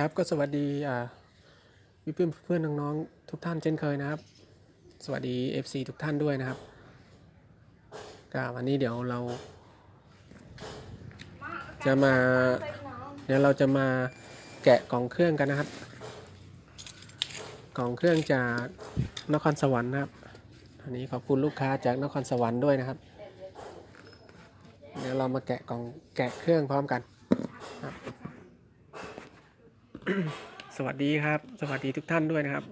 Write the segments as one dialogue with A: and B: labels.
A: ครับก็สวัสดีพี่เพื่อนเพื่อนน้องๆทุกท่านเช่นเคยนะครับ สวัสดี FC ทุกท่านด้วยนะครับก็วันนี้เดี๋ยวเรา จะมาเดี๋ยวเราจะมาแกะกล่องเครื่องกันนะครับ กล่องเครื่องจากนครสวรรค์นะครับอันนี้ขอบคุณลูกค้าจากนครสวรรค์ด้วยนะครับ เดี๋ยวเรามาแกะกล่องแกะเครื่องพร้อมกัน สวัสดีครับ สวัสดีทุกท่านด้วยนะครับ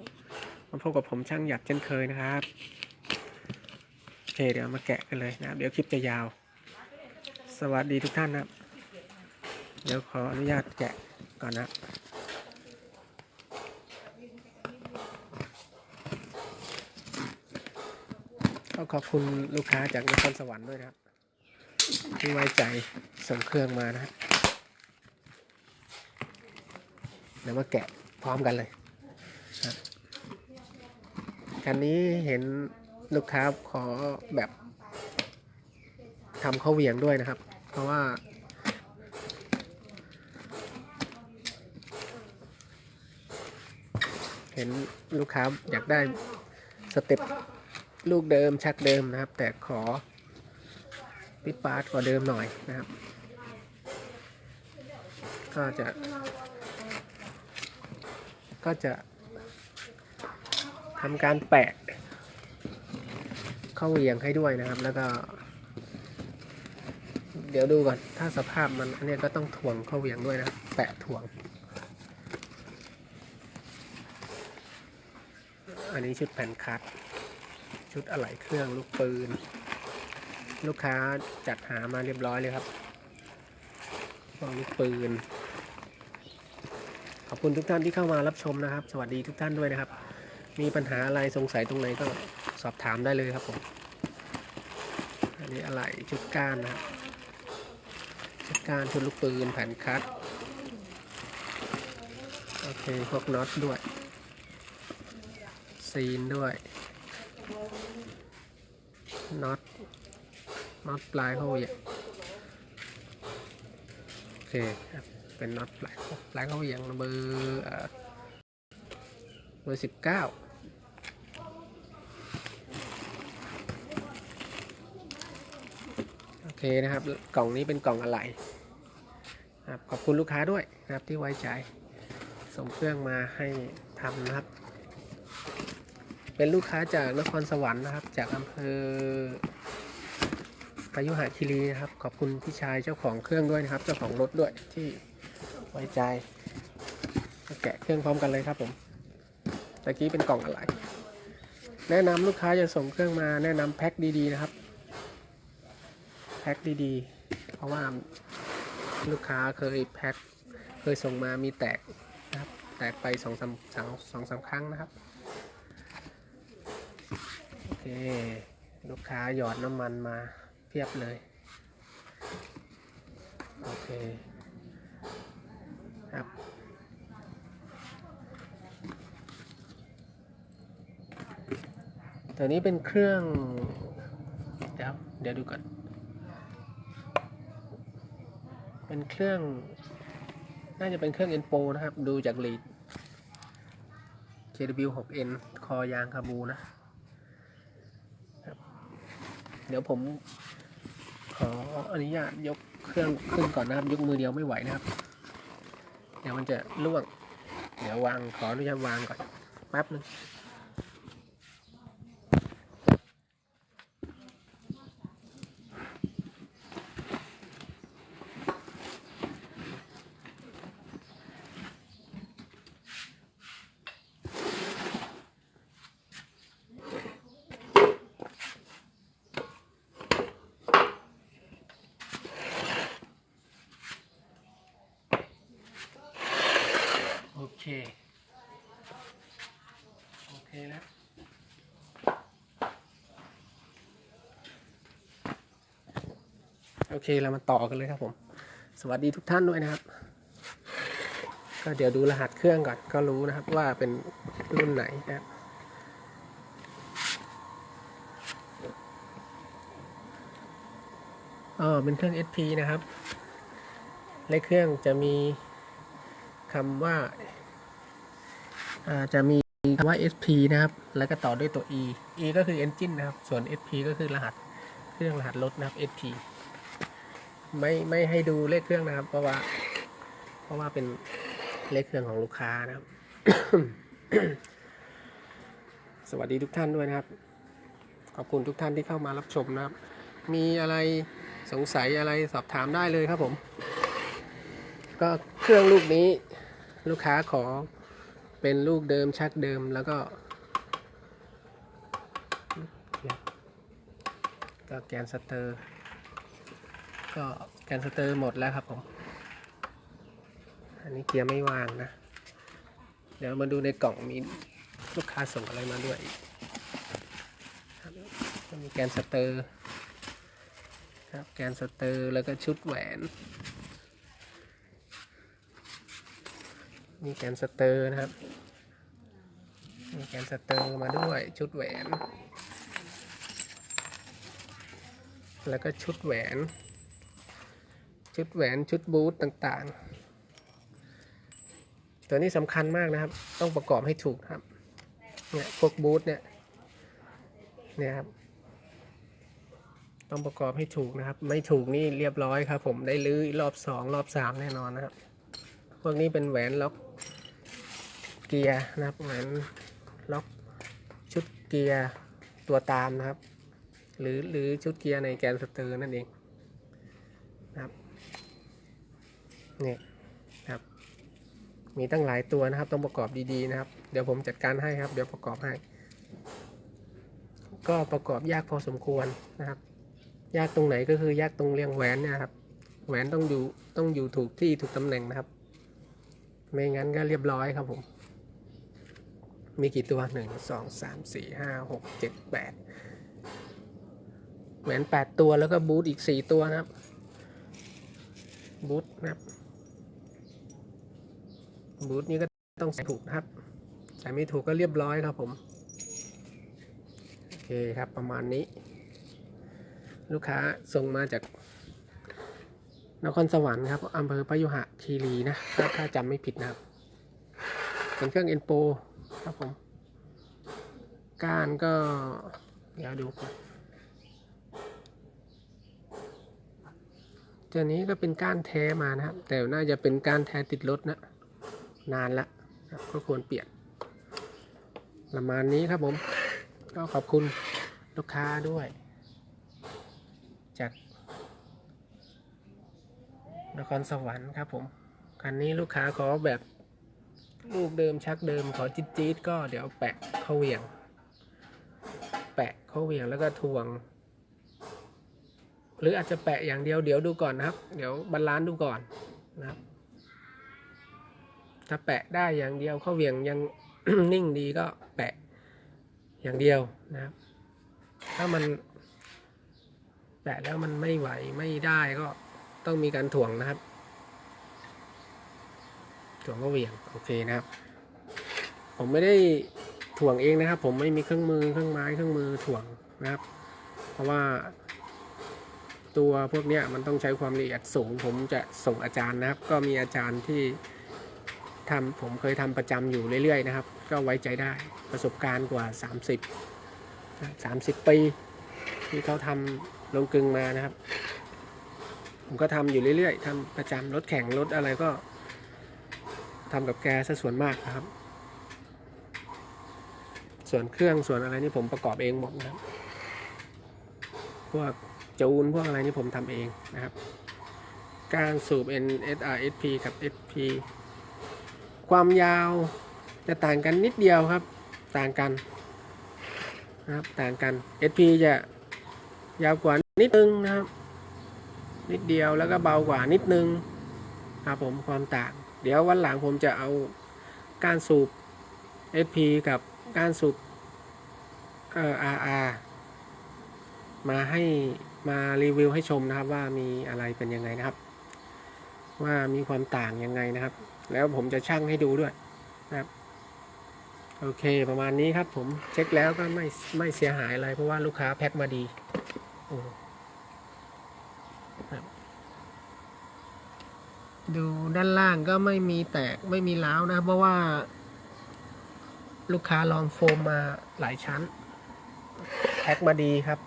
A: มาพบกับผมช่างหยัดเช่นเคยนะครับ โอเคเดี๋ยวมาแกะกันเลยนะครับ เดี๋ยวคลิปจะยาว สวัสดีทุกท่านนะครับ เดี๋ยวขออนุญาตแกะก่อนนะก็ขอบคุณลูกค้าจากนครสวรรค์ด้วยนะครับ ที่ไว้ใจส่งเครื่องมานะครับ เดี๋ยวมาแกะพร้อมกันเลยครับคันนี้เห็นลูกค้าขอแบบทำข้าวเวียงด้วยนะครับ เพราะว่า เห็นลูกค้าอยากได้สเต็ปลูกเดิมชักเดิมนะครับ แต่ขอปิดปาร์ตกว่าเดิมหน่อยนะครับ ก็จะ ก็จะทำการแปะ เข้าเหวียงให้ด้วยนะครับ แล้วก็ เดี๋ยวดูก่อน ถ้าสภาพมันอันนี้ก็ต้องถ่วงเข้าเหวียงด้วยนะ แปะถ่วง อันนี้ชุดแผ่นคัด ชุดอะไหล่เครื่องลูกปืน ลูกค้าจัดหามาเรียบร้อยเลยครับลูกปืน อบคุณทุกท่านที่เข้ามารับชมนะครับ สวัสดีทุกท่านด้วยนะครับ มีปัญหาอะไรสงสัยตรงไหนก็สอบถามได้เลยครับผมอันนี้อะไรชุดก้านนะครับชุดก้านชุดลูกปืนแผ่นคัดโอเคพวกน็อตด้วย ซีนด้วยน็อตน็อตปลายเข้าเหวี่ยงโอเคครับ เป็นน็อตปลายปลเข้าเหวี่ยงเบอร์เบอร์สิบเก้าโอเคนะครับ กล่องนี้เป็นกล่องอะไหล่ครับขอบคุณลูกค้าด้วยนะครับที่ไว้ใจส่งเครื่องมาให้ทำนะครับ เป็นลูกค้าจากนครสวรรค์นะครับ จากอำเภอพายุหคีรีนะครับ ขอบคุณพี่ชายเจ้าของเครื่องด้วยนะครับ เจ้าของรถด้วยที่ ไว้ใจแกะเครื่องพร้อมกันเลยครับผมตะกี้เป็นกล่องอะไร แนะนำลูกค้าจะส่งเครื่องมาแนะนำแพ็คดีๆนะครับ แพ็คดีๆ เพราะว่าลูกค้าเคยแพ็คเคยส่งมามีแตกนะครับ แตกไปสองสามสองสองสามครั้งนะครับ โอเค ลูกค้าหยอดน้ำมันมาเพียบเลย โอเค ครับตัวนี้เป็นเครื่อง เดี๋ยวเดี๋ยวดูก่อน เป็นเครื่อง น่าจะเป็นเครื่อง Enpo นะครับ ดูจากลีด KW6N คอยางคาบูนะ เดี๋ยวผมขออนุญาตยกเครื่องขึ้นก่อนนะครับ ยกมือเดียวไม่ไหวนะครับ เดี๋ยวมันจะล่วง เดี๋ยววางขออนุญาตวางก่อนแป๊บนึง เคโอเคแล้วโอเคเรามาต่อกันเลยครับผม สวัสดีทุกท่านด้วยนะครับ ก็เดี๋ยวดูรหัสเครื่องก่อนก็รู้นะครับว่าเป็นรุ่นไหนนะครับอ๋อเป็นเครื่อง SP นะครับเลขเครื่องจะมีคำว่า จะมีคำว่า SP นะครับ แล้วก็ต่อด้วยตัว E E ก็คือ engine นะครับ ส่วน SP ก็คือรหัสเครื่องรหัสรถนะครับ SP ไม่ไม่ให้ดูเลขเครื่องนะครับ เพราะว่า เพราะว่าเป็นเลขเครื่องของลูกค้านะครับ สวัสดีทุกท่านด้วยนะครับ ขอบคุณทุกท่านที่เข้ามารับชมนะครับ มีอะไรสงสัยอะไรสอบถามได้เลยครับผม ก็เครื่องลูกนี้ลูกค้าขอ เป็นลูกเดิมชักเดิมแล้วก็ก็แกนสเตอร์ ก็แกนสเตอร์หมดแล้วครับผม อันนี้เกียร์ไม่วางนะ เดี๋ยวมาดูในกล่องมีลูกค้าส่งอะไรมาด้วยครับก็มีแกนสเตอร์ครับแกนสเตอร์แล้วก็ชุดแหวน มีแกนสเตอร์นะครับ มีแกนสเตอร์มาด้วยชุดแหวน แล้วก็ชุดแหวน ชุดแหวนชุดบูทต่างๆ ตัวนี้สำคัญมากนะครับ ต้องประกอบให้ถูกครับ เนี่ยพวกบูทเนี่ย เนี่ยครับ ต้องประกอบให้ถูกนะครับ ไม่ถูกนี่เรียบร้อยครับ ผมได้ลื้อรอบสองรอบสามแน่นอนนะครับพวกนี้เป็นแหวนล็อก กียร์นะครับแหวนล็อกชุดเกียร์ตัวตามนะครับ หรือหรือชุดเกียร์ในแกนสเตอร์นั่นเองนะครับนี่ยครับ มีตั้งหลายตัวนะครับ ต้องประกอบดีๆนะครับ เดี๋ยวผมจัดการให้ครับ เดี๋ยวประกอบให้ ก็ประกอบยากพอสมควรนะครับ ยากตรงไหนก็คือยากตรงเรียงแหวนเนี่ยครับ แหวนต้องอยู่ต้องอยู่ถูกที่ถูกตำแหน่งนะครับ ไม่งั้นก็เรียบร้อยครับผม มีกี่ตัวหนึ่งสองสามสี่ห้าหกเจ็ดแปดแหวนแปดตัวแล้วก็บูทอีกสี่ตัวนะครับ บูทนะครับ บูทนี้ก็ต้องใส่ถูกนะครับ ใส่ไม่ถูกก็เรียบร้อยครับผม โอเคครับประมาณนี้ ลูกค้าส่งมาจากนครสวรรค์ครับอำเภอพยุหะคีรีนะ ถ้าถ้าจำไม่ผิดนะครับ เป็นเครื่องเอ็นโป ครับผมก้านก็ เดี๋ยวดูก่อนตัวนี้ก็เป็นก้านแท้มานะครับ แต่น่าจะเป็นก้านแท้ติดรถนะ นานละก็ควรเปลี่ยน ประมาณนี้ครับผม ก็ขอบคุณลูกค้าด้วย จากนครสวรรค์ครับผม คันนี้ลูกค้าขอแบบ ลูกเดิมชักเดิมขอจี๊ดจี๊ดก็เดี๋ยวแปะเข้าเวียง แปะเข้าเวียงแล้วก็ทวง หรืออาจจะแปะอย่างเดียวเดี๋ยวดูก่อนนะครับ เดี๋ยวบรรลานดูก่อนนะครับ ถ้าแปะได้อย่างเดียวเข้าเวียงยังนิ่งดีก็แปะอย่างเดียวนะครับ ถ้ามันแปะแล้วมันไม่ไหวไม่ได้ก็ต้องมีการถ่วงนะครับ ถ่วงก็เหวี่ยงโอเคนะครับ ผมไม่ได้ถ่วงเองนะครับ ผมไม่มีเครื่องมือเครื่องไม้เครื่องมือถ่วงนะครับ เพราะว่า ตัวพวกเนี้ยมันต้องใช้ความละเอียดสูง ผมจะส่งอาจารย์นะครับ ก็มีอาจารย์ที่ทำผมเคยทำประจำอยู่เรื่อยๆนะครับ ก็ไว้ใจได้ประสบการณ์กว่า 30 30 ปี ที่เขาทำลงกึงมานะครับ ผมก็ทำอยู่เรื่อยๆทำประจำรถแข่งรถอะไรก็ ทำกับแกซะส่วนมากนะครับ ส่วนเครื่องส่วนอะไรนี่ผมประกอบเองหมดนะครับพวกจูนพวกอะไรนี่ผมทำเองนะครับ การสูบ NSRSP กับ SP ความยาวจะต่างกันนิดเดียวครับ ต่างกันนะครับ ต่างกัน SP จะยาวกว่านิดนึงนะครับ นิดเดียวแล้วก็เบากว่านิดนึงครับผมความต่าง เดี๋ยววันหลังผมจะเอาการสูบ SP กับการสูบเอ่อ RR มาให้มารีวิวให้ชมนะครับว่ามีอะไรเป็นยังไงนะครับ ว่ามีความต่างยังไงนะครับ แล้วผมจะชั่งให้ดูด้วยนะครับ โอเคประมาณนี้ครับ ผมเช็คแล้วก็ไม่ไม่เสียหายอะไรเพราะว่าลูกค้าแพ็คมาดีอืมครับ ดูด้านล่างก็ไม่มีแตกไม่มีร้าวนะ เพราะว่า ลูกค้าลองโฟมมาหลายชั้น แพ็คมาดีครับ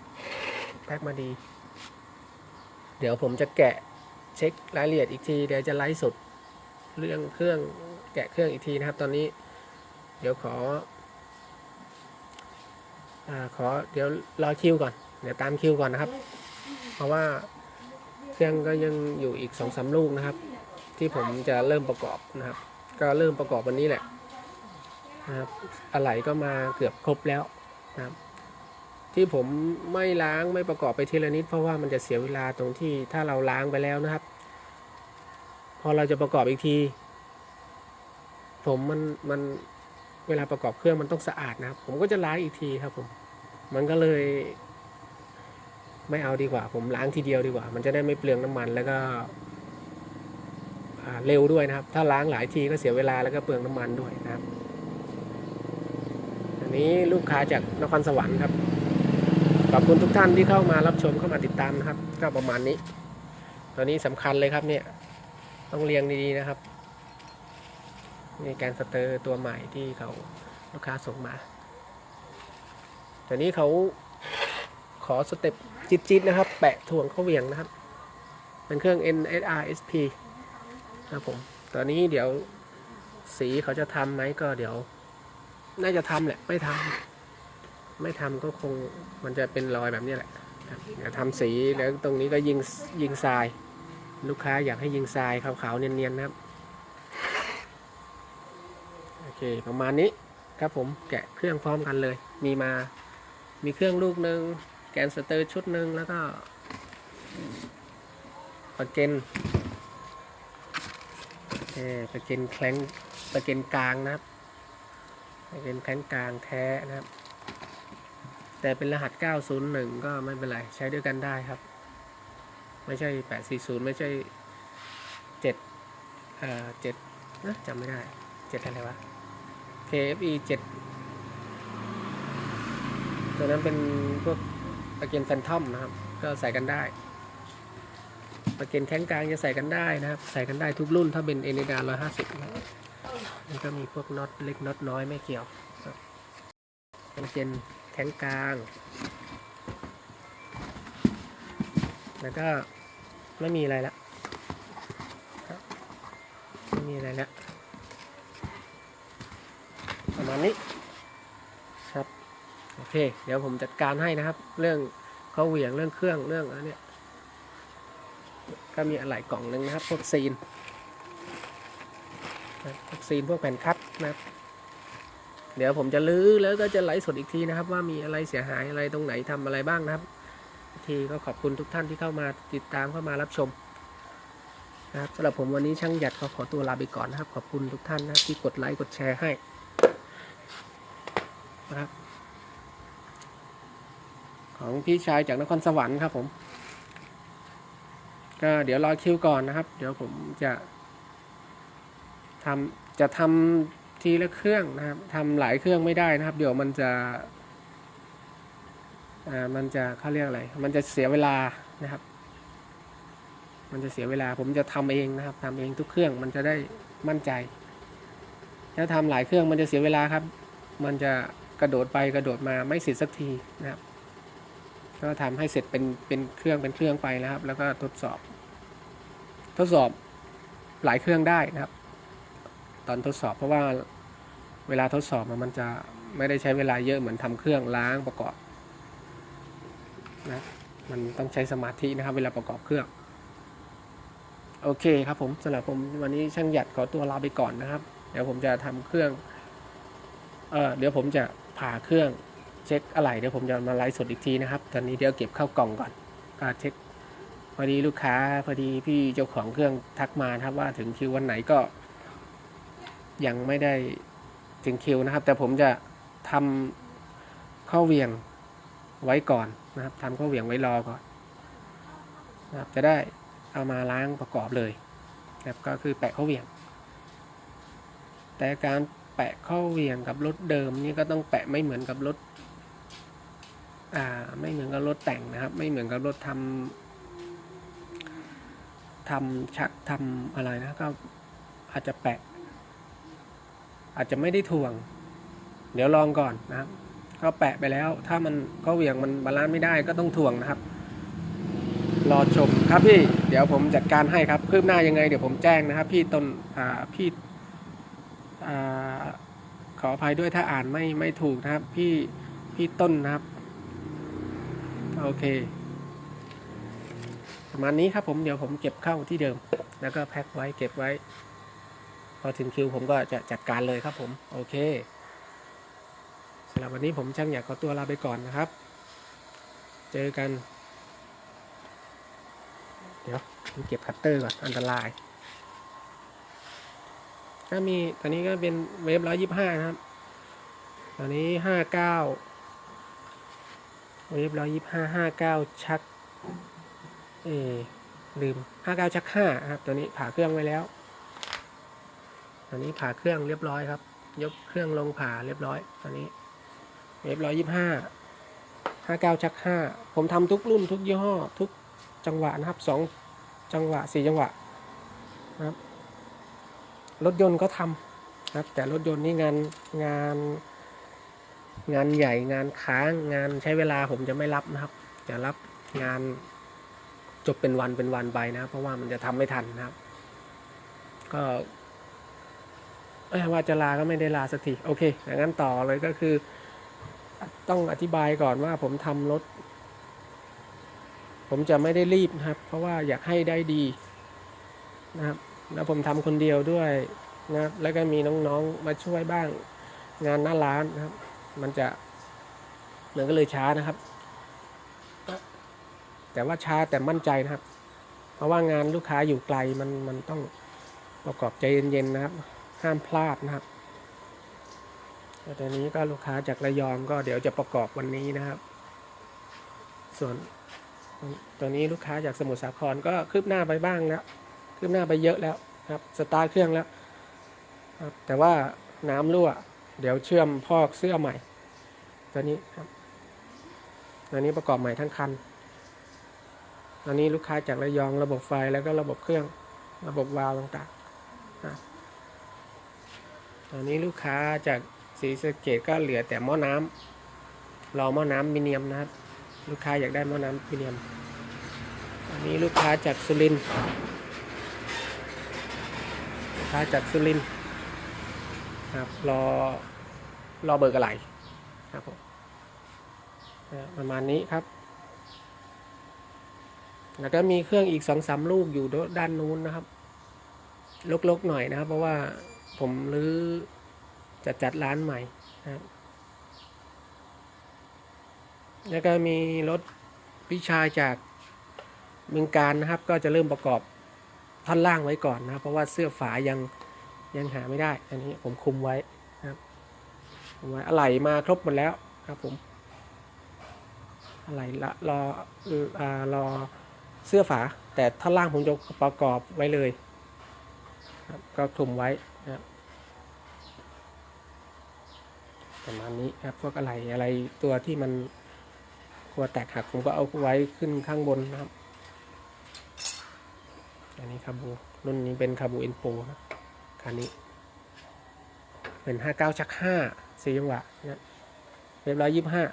A: แพ็คมาดี เดี๋ยวผมจะแกะเช็ครายละเอียดอีกที เดี๋ยวจะไลฟ์สดเรื่องเครื่องแกะเครื่องอีกทีนะครับ ตอนนี้ เดี๋ยวขออ่าขอเดี๋ยวรอคิวก่อน เดี๋ยวตามคิวก่อนนะครับ เพราะว่าเครื่องก็ยังอยู่อีกสองสามลูกนะครับ ที่ผมจะเริ่มประกอบนะครับ ก็เริ่มประกอบวันนี้แหละนะครับอะไหล่ก็มาเกือบครบแล้วนะครับ ที่ผมไม่ล้างไม่ประกอบไปทีละนิด เพราะว่ามันจะเสียเวลาตรงที่ถ้าเราล้างไปแล้วนะครับ พอเราจะประกอบอีกที ผมมันมันเวลาประกอบเครื่องมันต้องสะอาดนะครับ ผมก็จะล้างอีกทีครับผม มันก็เลยไม่เอาดีกว่า ผมล้างทีเดียวดีกว่า มันจะได้ไม่เปลืองน้ำมันแล้วก็ เร็วด้วยนะครับ ถ้าล้างหลายทีก็เสียเวลาแล้วก็เปลืองน้ำมันด้วยนะครับ อันนี้ลูกค้าจากนครสวรรค์ครับ ขอบคุณทุกท่านที่เข้ามารับชมเข้ามาติดตามนะครับ ก็ประมาณนี้ตัวนี้สำคัญเลยครับเนี่ย ต้องเรียงดีๆนะครับนี่แกนสเตอร์ตัวใหม่ที่เขาลูกค้าส่งมาตัวนี้เขาขอสเต็ปจิตๆนะครับ แปะถ่วงเข้าเวียงนะครับ เป็นเครื่อง NSR SP ครับผม ตอนนี้เดี๋ยวสีเขาจะทำไหมก็เดี๋ยว น่าจะทำแหละ ไม่ทำไม่ทำก็คงมันจะเป็นรอยแบบนี้แหละเดี๋ยวทำสีแล้วตรงนี้ก็ยิงยิงทราย ลูกค้าอยากให้ยิงทรายขาวๆเนียนๆนะครับโอเคประมาณนี้ครับผมแกะเครื่องพร้อมกันเลย มีมา มีเครื่องลูกหนึ่งแกนสเตอร์ชุดหนึ่งแล้วก็ประเกน เออระเกนแคลงประเกนกลางนะครับประเกนแคลงกลางแท้นะครับ แต่เป็นรหัส 901 ก็ไม่เป็นไร ใช้ด้วยกันได้ครับ ไม่ใช่ 840 ไม่ใช่7เอ่อ7นะจำไม่ได้ 7 อะไรวะ KFE 7 ตัวนั้นเป็นพวกปะเกนแฟนทอมนะครับ ก็ใส่กันได้ ปะเกนแข้งกลางจะใส่กันได้นะครับ ใส่กันได้ทุกรุ่นถ้าเป็นเอเนดา150นะครับนี่ก็มีพวกน็อตเล็กน็อตน้อยไม่เกี่ยวครับปะเกนแข้งกลาง แล้วก็ไม่มีอะไรละไม่มีอะไรละประมาณนี้ครับ โอเค เดี๋ยวผมจัดการให้นะครับ เรื่องเขาเหวี่ยงเรื่องเครื่องเรื่องอะไรเนี่ย ก็มีอะไรกล่องหนึ่งนะครับ พวกซีนพวกซีนพวกแผ่นคัดนะครับเดี๋ยวผมจะลื้อแล้วก็จะไลฟ์สดอีกทีนะครับ ว่ามีอะไรเสียหายอะไรตรงไหนทำอะไรบ้างนะครับ ทีก็ขอบคุณทุกท่านที่เข้ามาติดตามเข้ามารับชมนะครับสำหรับผมวันนี้ช่างหยัดขอขอตัวลาไปก่อนนะครับ ขอบคุณทุกท่านนะครับที่กดไลค์กดแชร์ให้นะครับของพี่ชายจากนครสวรรค์ครับผม ก็เดี๋ยวรอคิวก่อนนะครับ เดี๋ยวผมจะทำจะทำทีละเครื่องนะครับทำหลายเครื่องไม่ได้นะครับ เดี๋ยวมันจะอ่ามันจะเขาเรียกอะไร มันจะเสียเวลานะครับ มันจะเสียเวลา ผมจะทำเองนะครับทำเองทุกเครื่องมันจะได้มั่นใจ ถ้าทำหลายเครื่องมันจะเสียเวลาครับ มันจะกระโดดไปกระโดดมาไม่เสร็จสักทีนะครับ ก็ทำให้เสร็จเป็นเป็นเครื่องเป็นเครื่องไปนะครับ แล้วก็ทดสอบ ทดสอบหลายเครื่องได้นะครับ ตอนทดสอบเพราะว่าเวลาทดสอบมันจะไม่ได้ใช้เวลาเยอะเหมือนทำเครื่องล้างประกอบนะมันต้องใช้สมาธินะครับ เวลาประกอบเครื่อง โอเคครับผมสำหรับผมวันนี้ช่างหยัดขอตัวลาไปก่อนนะครับ เดี๋ยวผมจะทำเครื่องเออเดี๋ยวผมจะผ่าเครื่อง เช็คอะไรเดี๋ยวผมจะมาไลฟ์สดอีกทีนะครับ ตอนนี้เดี๋ยวเก็บเข้ากล่องก่อนก็เช็คพอดีลูกค้าพอดีพี่เจ้าของเครื่องทักมาครับว่าถึงคิววันไหนก็ ยังไม่ได้ถึงคิวนะครับ แต่ผมจะทำข้าวเวียงไว้ก่อนนะครับทำข้าวเวียงไว้รอก่อนนะครับจะได้เอามาล้างประกอบเลยนะครับก็คือแปะข้าวเวียง แต่การแปะข้าวเวียงกับรถเดิมนี่ก็ต้องแปะไม่เหมือนกับรถ อ่าไม่เหมือนกับรถแต่งนะครับ ไม่เหมือนกับรถทำทำชักทำอะไรนะก็อาจจะแปะ อาจจะไม่ได้ถ่วง เดี๋ยวลองก่อนนะครับก็แปะไปแล้ว ถ้ามันก็เหวี่ยงมันบาลานซ์ไม่ได้ก็ต้องถ่วงนะครับ รอชมครับพี่เดี๋ยวผมจัดการให้ครับคืบหน้ายังไง เดี๋ยวผมแจ้งนะครับ พี่ต้นอ่าพี่อ่าขออภัยด้วยถ้าอ่านไม่ไม่ถูกนะครับ พี่พี่ต้นนะครับ โอเค ประมาณนี้ครับผมเดี๋ยวผมเก็บเข้าที่เดิม แล้วก็แพ็คไว้เก็บไว้ พอถึงคิวผมก็จะจัดการเลยครับผม โอเคสำหรับวันนี้ผมช่างอยากขอตัวลาไปก่อนนะครับ เจอกัน เดี๋ยวผมเก็บคัตเตอร์ก่อนอันตรายก็มีตอนนี้ก็เป็นเวฟร้อยยี่ห้านะครับ ตอนนี้ห้าเก้า เวฟร้อยยี่ห้าห้าเก้าชัก เอลืมห้าเก้าชักห้าครับ ตัวนี้ผ่าเครื่องไว้แล้ว ตอนนี้ผ่าเครื่องเรียบร้อยครับ ยกเครื่องลงผ่าเรียบร้อย ตอนนี้เวฟร้อยยี่ห้าห้าเก้าชักห้าผมทำทุกรุ่นทุกยี่ห้อ ทุกจังหวะนะครับสองจังหวะสี่จังหวะนะครับรถยนต์ก็ทำนะครับแต่รถยนต์นี่งานงาน งานใหญ่งานค้างงานใช้เวลาผมจะไม่รับนะครับ จะรับงานจบเป็นวันเป็นวันไปนะครับเพราะว่ามันจะทำไม่ทันนะครับ ก็ว่าจะลาก็ไม่ได้ลาสักทีโอเคอย่างนั้นต่อเลยก็คือ ต้องอธิบายก่อนว่าผมทำรถ ผมจะไม่ได้รีบนะครับ เพราะว่าอยากให้ได้ดีนะครับ แล้วผมทำคนเดียวด้วยนะครับ แล้วก็มีน้องๆมาช่วยบ้างงานหน้าร้านนะครับ มันจะมันก็เลยช้านะครับ แต่ว่าช้าแต่มั่นใจนะครับ เพราะว่างานลูกค้าอยู่ไกลมันมันต้องประกอบใจเย็นๆนะครับ ห้ามพลาดนะครับแต่ตอนนี้ก็ลูกค้าจากระยองก็เดี๋ยวจะประกอบวันนี้นะครับ ส่วนตัวนี้ลูกค้าจากสมุทรสาครก็คืบหน้าไปบ้างแล้วคืบหน้าไปเยอะแล้วครับสตาร์ทเครื่องแล้วครับแต่ว่าน้ำรั่ว เดี๋ยวเชื่อมพอกเสื้อใหม่ ตัวนี้ครับตัวนี้ประกอบใหม่ทั้งคันตอนนี้ลูกค้าจากระยองระบบไฟแล้วก็ระบบเครื่องระบบวาล์วต่างๆนะตอนนี้ลูกค้าจากศรีสะเกดก็เหลือแต่หม้อน้ำรอหม้อน้ำมิเนียมนะครับ ลูกค้าอยากได้หม้อน้ำมิเนียมอันนี้ลูกค้าจากสุรินทร์ลูกค้าจากสุรินทร์ครับรอรอเบอร์กระไหลครับผม ประมาณนี้ครับ แล้วก็มีเครื่องอีกสองสามลูกอยู่ด้านนู้นนะครับลกๆหน่อยนะครับ เพราะว่าผมรื้อจะจัดร้านใหม่นะครับ แล้วก็มีรถพิชายจากเมืองการนะครับ ก็จะเริ่มประกอบท่อนล่างไว้ก่อนนะครับ เพราะว่าเสื้อฝายังยังหาไม่ได้ อันนี้ผมคุมไว้นะครับคุมไว้อะไหล่มาครบหมดแล้วครับผม อะไหล่ละรออารอเสื้อฝา แต่ท่อนล่างผมจะประกอบไว้เลย ก็คลุมไว้นะประมาณนี้ครับพวกอะไรอะไรตัวที่มันกลัวแตกหักผมก็เอาไว้ขึ้นข้างบนนะครับ อันนี้คาบูรุ่นนี้เป็นคาบูเอ็นโปนะคันนี้ เป็นห้าเก้าชักห้าสี่จังหวะเนี่ยเรียบร้อยยี่ห้า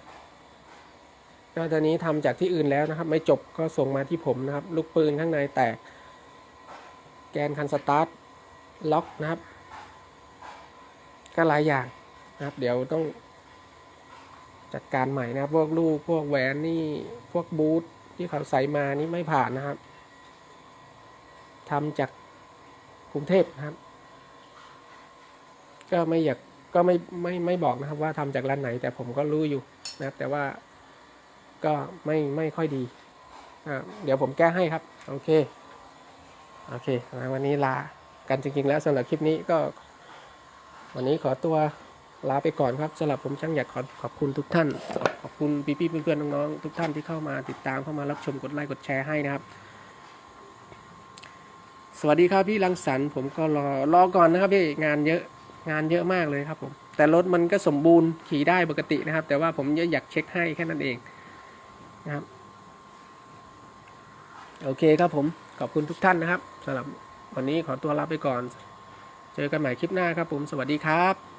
A: ก็ตอนนี้ทำจากที่อื่นแล้วนะครับ ไม่จบก็ส่งมาที่ผมนะครับ ลูกปืนข้างในแตก แกนคันสตาร์ทล็อกนะครับ ก็หลายอย่างนะครับ เดี๋ยวต้องจัดการใหม่นะครับ พวกลูกพวกแหวนนี่พวกบูทที่เขาใส่มานี่ไม่ผ่านนะครับทำจากกรุงเทพนะครับ ก็ไม่อยากก็ไม่ไม่ไม่บอกนะครับว่าทำจากร้านไหน แต่ผมก็รู้อยู่นะครับ แต่ว่า ก็ไม่ไม่ค่อยดีเดี๋ยวผมแก้ให้ครับ โอเค โอเควันนี้ลากันจริงๆแล้วสำหรับคลิปนี้ก็ วันนี้ขอตัวลาไปก่อนครับสำหรับผมช่างอยากขอขอบคุณทุกท่าน ขอบคุณพี่ๆเพื่อนๆน้องๆทุกท่านที่เข้ามาติดตามเข้ามารับชมกดไลค์กดแชร์ให้นะครับ สวัสดีครับพี่รังสรรค์ผมก็รอรอก่อนนะครับพี่งานเยอะงานเยอะมากเลยครับผมแต่รถมันก็สมบูรณ์ขี่ได้ปกตินะครับ แต่ว่าผมอยากเช็คให้แค่นั้นเอง นะครับ โอเคครับผม ขอบคุณทุกท่านนะครับสำหรับวันนี้ขอตัวลาไปก่อน เจอกันใหม่คลิปหน้าครับผม สวัสดีครับ